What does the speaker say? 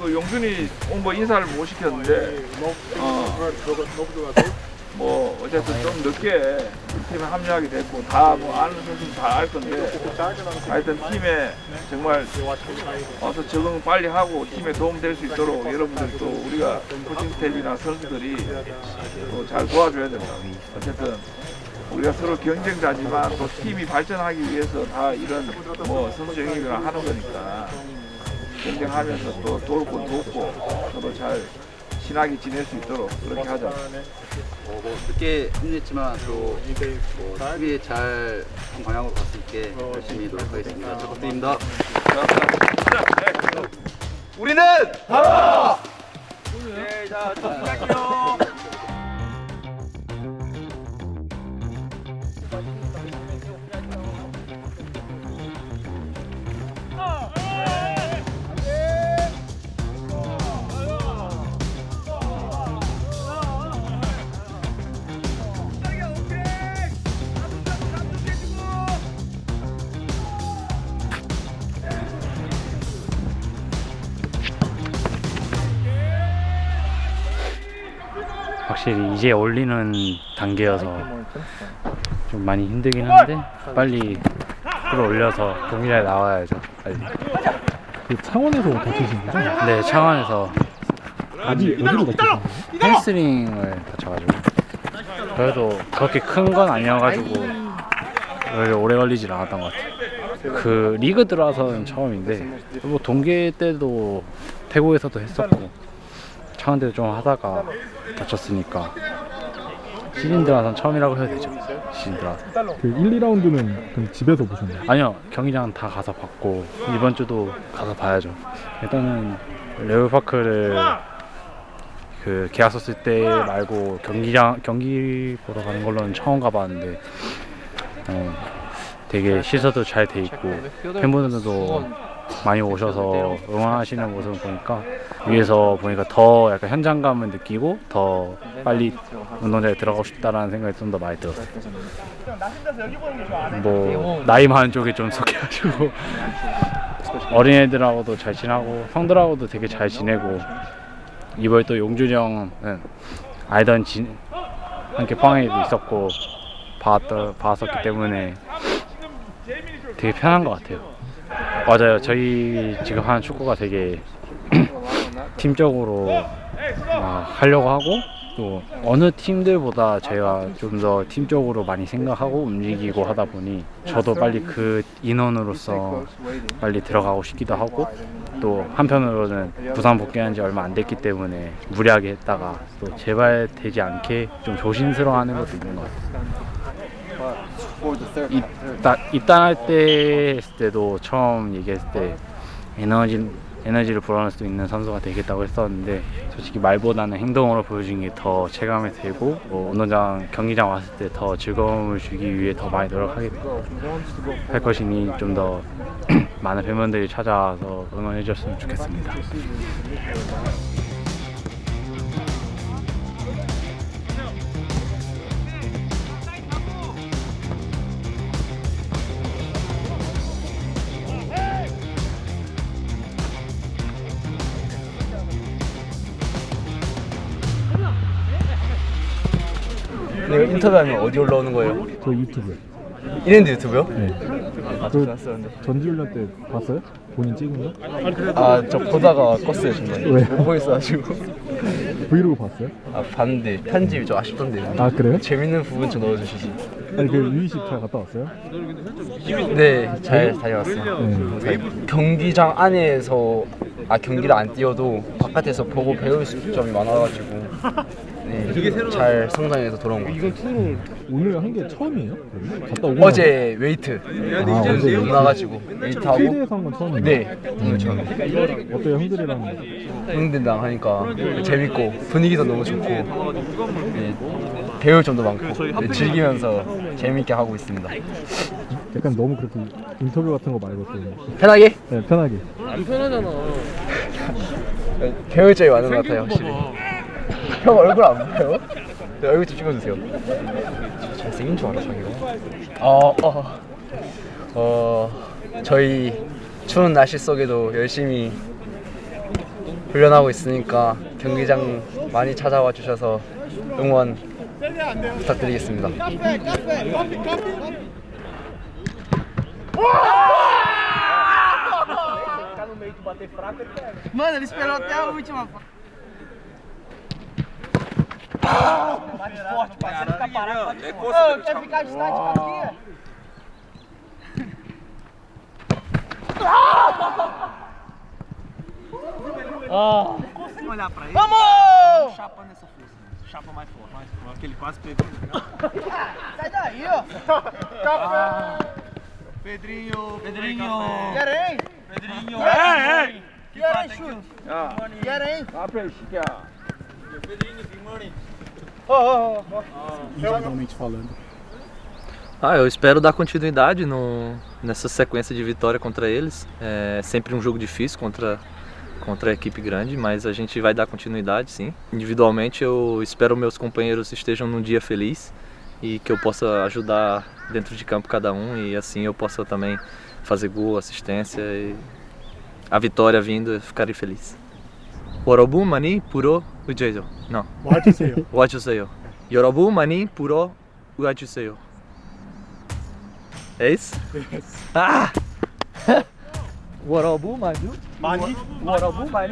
그 용준이 온거 인사를 못 시켰는데. 어, 뭐 어쨌든 좀 늦게 팀에 합류하게 됐고 다 뭐 아는 선수는 다알 건데. 하여튼 팀에 정말 와서 적응 빨리 하고 팀에 도움 될 수 있도록 여러분들 또 우리가 코칭 스태프나 선수들이 또 잘 도와줘야 된다. 어쨌든 우리가 서로 경쟁자지만 또 팀이 발전하기 위해서 다 이런 뭐 선수 영입을 하는 거니까 경쟁하면서 또 도울 건 돕고 서로 잘 친하게 지낼 수 있도록 그렇게 하자. 어, 뭐 늦게 힘냈지만 또 뭐, 수비에 잘한 방향으로 갈 수 있게 열심히 노력하겠습니다. 잘 부탁드립니다. 우리는 네, 자, 준비할게요. 확실히 이제 올리는 단계여서 좀 많이 힘들긴 한데 빨리 끌어올려서 동일에 나와야죠 빨리. 그 창원에서 다치신 거죠? 네 창원에서. 어디 어디로 다치신 거예요? 햄스트링을 다쳐가지고. 그래도 그렇게 큰 건 아니어가지고 오래 걸리질 않았던 것 같아요. 그 리그 들어와서는 처음인데 뭐 동계 때도 태국에서도 했었고 때도 좀 하다가 다쳤으니까 시즌 들어와서는 처음이라고 해도 되죠 시즌 들어와서 그 1, 2라운드는 그럼 집에서 보셨나요? 아니요 경기장 다 가서 봤고 이번 주도 가서 봐야죠 일단은 레오파크를 그 계약서 쓸 때 말고 경기장 경기 보러 가는 걸로는 처음 가봤는데 어, 되게 시설도 잘 돼 있고 팬분들도 많이 오셔서 응원하시는 모습을 보니까 위에서 보니까 더 약간 현장감을 느끼고 더 빨리 운동장에 들어가고 싶다라는 생각이 좀 더 많이 들었어요. 뭐 나이 많은 쪽에 좀 속해가지고 어린애들하고도 잘 지내고 형들하고도 되게 잘 지내고 이번에 또 용준이 형은 알던 지, 함께 방에도 있었고 봤더, 봤었기 때문에 되게 편한 것 같아요. 맞아요. 저희 지금 하는 축구가 되게 팀적으로 막 하려고 하고 또 어느 팀들보다 제가 좀 더 팀적으로 많이 생각하고 움직이고 하다 보니 저도 빨리 그 인원으로서 빨리 들어가고 싶기도 하고 또 한편으로는 부산 복귀한 지 얼마 안 됐기 때문에 무리하게 했다가 또 재발되지 않게 좀 조심스러워하는 것도 있는 것 같아요. 입단, 입단할 때 했을 때도 처음 얘기했을 때 에너지 에너지를 불어넣을 수 있는 선수가 되겠다고 했었는데 솔직히 말보다는 행동으로 보여주는 게더 체감이 되고 뭐 운동장 경기장 왔을 때 더 즐거움을 주기 위해 더 많이 노력하게 할 것이니 좀 더 많은 팬분들이 찾아와서 응원해 주셨으면 좋겠습니다. 네, 인터뷰하면 어디 올라오는 거예요? 저 유튜브요. 이랜드 유튜브요? 네. 그 전지훈련 때 봤어요? 본인 찍은 거? 아, 저 보다가 껐어요, 정말. 왜? 못 보겠어가지고. 브이로그 봤어요? 아, 봤는데 편집이 좀 아쉽던데요. 아 그래요? 재밌는 부분 좀 넣어주시지. 아니 그 유이식 잘 갔다 왔어요? 네, 잘 다녀왔어요. 네. 경기장 안에서 아 경기를 안 뛰어도 바깥에서 보고 배울 수 점이 많아가지고 네, 잘 성장해서 돌아온 것 같아요. 오늘 한 게 처음이에요? 그러면? 갔다 오고 어제 웨이트 아, 어제 웨이트. 나가지고 웨이트하고 필드에서 한 건 처음이에요? 네 오늘 처음 어때요 형들이랑? 형들랑 하니까 재밌고 분위기도 너무 좋고 네, 배울 점도 많고 네, 즐기면서 재밌게 하고 있습니다. 약간 너무 그렇게 인터뷰 같은 거 말고 좀 편하게 네, 편하게. 배울 점이 많은 것 같아요 확실히. 형 얼굴 안 보여요? 네, 얼굴 좀 찍어주세요. 잘생긴 줄 알아 자기가. 어, 어, 어, 저희 추운 날씨 속에도 열심히 훈련하고 있으니까 경기장 많이 찾아와 주셔서 응원 부탁드리겠습니다. Mano, ele esperou até a última. Bate forte, parceiro. Fica parado. Bate forte. Ô, quer ficar estático aqui? Olhar pra ele. Vamos! Chapa nessa força. Chapa mais forte. Mais forte. Aquele quase pegou. Sai daí, ó. Pedrinho! Pedrinho! Querem? É, é. Pedrinho! Guerém! Querem chute! Ah, peixe, aí, Chiquinha! Pedrinho, Guimarães! Oh, oh, oh! Individualmente falando. Ah, eu espero dar continuidade no, nessa sequência de vitória contra eles. É sempre um jogo difícil contra, contra a equipe grande, mas a gente vai dar continuidade, sim. Individualmente, eu espero meus companheiros estejam num dia feliz e que eu possa ajudar dentro de campo cada um e assim eu possa também fazer gol, assistência e a vitória vindo eu ficarei feliz. 여러분 많이 보러 오세요. Não. 와주세요. 와주세요. 여러분 많이 보러 와주세요. É isso? Ah! 여러분 많이 Mani. 여러분 많